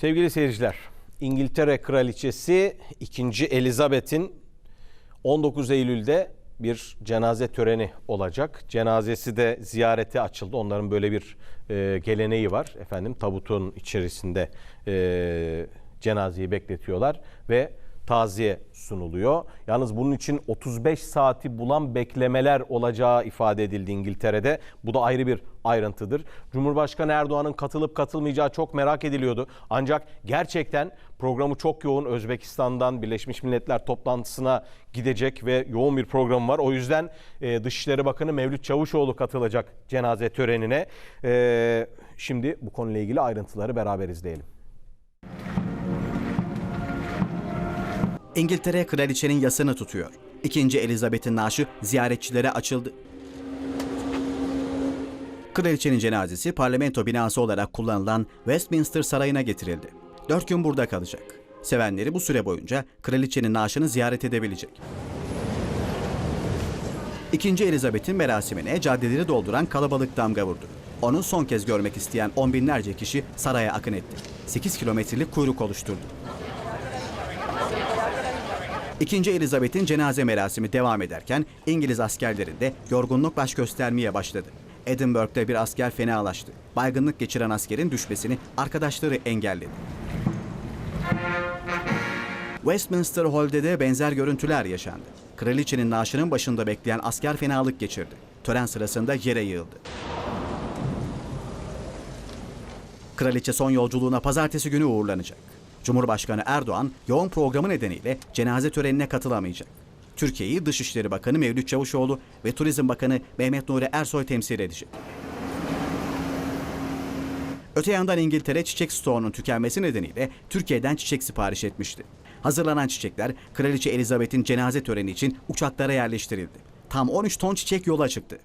Sevgili seyirciler, İngiltere Kraliçesi 2. Elizabeth'in 19 Eylül'de bir cenaze töreni olacak. Cenazesi de ziyarete açıldı. Onların böyle bir e, geleneği var. Efendim tabutun içerisinde e, cenazeyi bekletiyorlar ve taziye sunuluyor. Yalnız bunun için 35 saati bulan beklemeler olacağı ifade edildi İngiltere'de. Bu da ayrı bir ayrıntıdır. Cumhurbaşkanı Erdoğan'ın katılıp katılmayacağı çok merak ediliyordu. Ancak gerçekten programı çok yoğun. Özbekistan'dan Birleşmiş Milletler toplantısına gidecek ve yoğun bir program var. O yüzden e, Dışişleri Bakanı Mevlüt Çavuşoğlu katılacak cenaze törenine. E, şimdi bu konuyla ilgili ayrıntıları beraber izleyelim. İngiltere kraliçenin yasını tutuyor. İkinci Elizabeth'in naaşı ziyaretçilere açıldı. Kraliçenin cenazesi parlamento binası olarak kullanılan Westminster Sarayı'na getirildi. Dört gün burada kalacak. Sevenleri bu süre boyunca kraliçenin naaşını ziyaret edebilecek. İkinci Elizabeth'in merasimine caddeleri dolduran kalabalık damga vurdu. Onu son kez görmek isteyen on binlerce kişi saraya akın etti. 8 kilometrelik kuyruk oluşturdu. İkinci Elizabeth'in cenaze merasimi devam ederken İngiliz askerlerinde yorgunluk baş göstermeye başladı. Edinburgh'da bir asker fenalaştı. Baygınlık geçiren askerin düşmesini arkadaşları engelledi. Westminster Hall'de de benzer görüntüler yaşandı. Kraliçenin naaşının başında bekleyen asker fenalık geçirdi. Tören sırasında yere yığıldı. Kraliçe son yolculuğuna pazartesi günü uğurlanacak. Cumhurbaşkanı Erdoğan yoğun programı nedeniyle cenaze törenine katılamayacak. Türkiye'yi Dışişleri Bakanı Mevlüt Çavuşoğlu ve Turizm Bakanı Mehmet Nuri Ersoy temsil edecek. Öte yandan İngiltere çiçek stoğunun tükenmesi nedeniyle Türkiye'den çiçek sipariş etmişti. Hazırlanan çiçekler Kraliçe Elizabeth'in cenaze töreni için uçaklara yerleştirildi. Tam 13 ton çiçek yola çıktı.